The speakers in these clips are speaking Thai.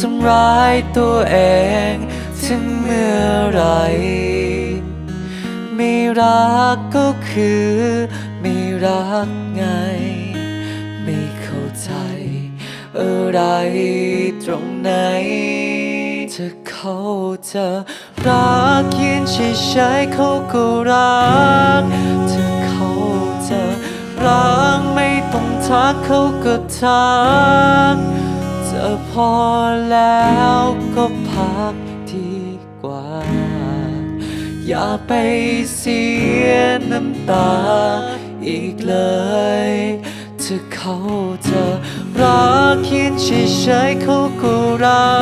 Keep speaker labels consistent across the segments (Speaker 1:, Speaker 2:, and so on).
Speaker 1: ทำร้ายตัวเองถึงเมื่อไรไม่รักก็คือไม่รักไง ไม่เข้าใจ อะไรตรงไหนเธอเขาจะรักยืนเฉยๆเขาก็รักเธอเขาจะรักไม่ต้องทักเขาก็ทัก จะพอแล้วก็พักดีกว่า อย่าไปเสียน้ำตาอีกเลยถ้าเขาจะรักเขียนเฉยๆเขาก็รั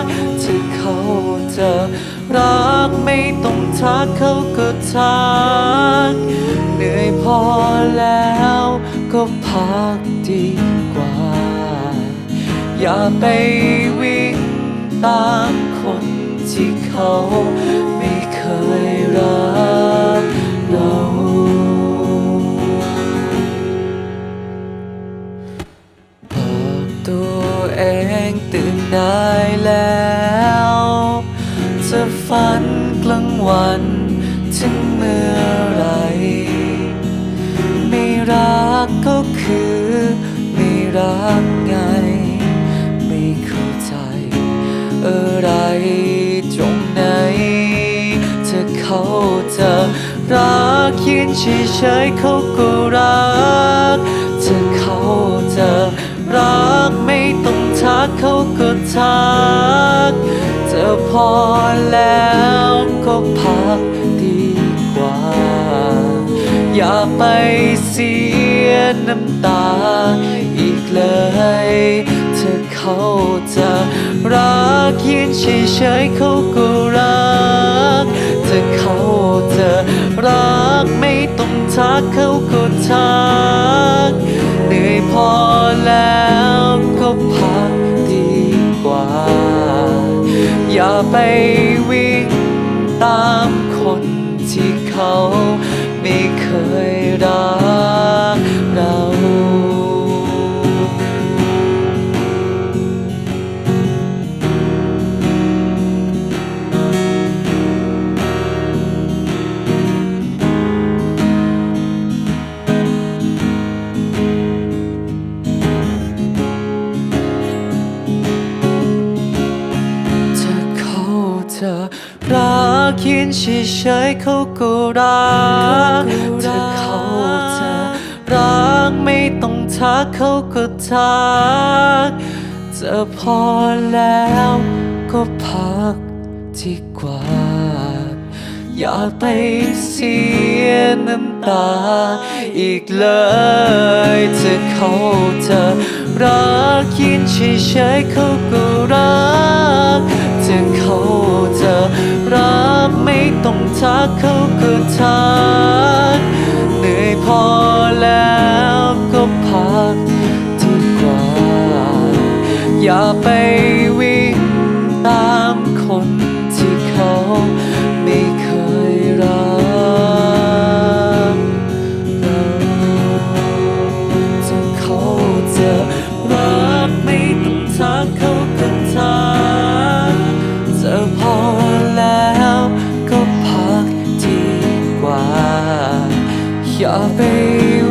Speaker 1: กถ้าเขาจะรักไม่ต้องทักเขาก็ทักเหนื่อยพอแล้วก็พักดีกว่า อย่าไปวิ่งตามคนที่เขาไม่เคยรักเราบอกตัวเองตื่นได้แล้วจะฝันกลางวันถึงเมื่อไร ไม่รักก็คือไม่รักไง อะไรตรงไหนเธอเขาจะรักยืนเฉยๆเขาก็รัก เธอเขาจะรักไม่ต้องทักเขาก็ทัก เธอพอแล้วก็พักดีกว่า อย่าไปเสียน้ำตาอีกเลย เธอเขาจะรัก ยืนเฉยๆเขาก็รัก เธอเขาจะรักไม่ต้องทักเขาก็ทักเหนื่อยพอแล้วก็พักดีกว่า อย่าไปวิ่งตามคนที่เขาไม่เคยรัก รักยืนเฉยๆเขาก็รักเธอเขาจะรักไม่ต้องทักเขาก็ทักจะพอแล้วก็พักดีกว่า อย่าไปเสียน้ำตาอีกเลยเธอเขาจะรักยินเฉยๆเขาก็รักเธอเขา ต้องทักเขาก็ทักเหนื่อยพอแล้วก็พักดีกว่า อย่าไปวิ่งตามคนที่เขาไม่เคยรักเราจะเขาจะรักไม่ต้องทักเขา 呀飞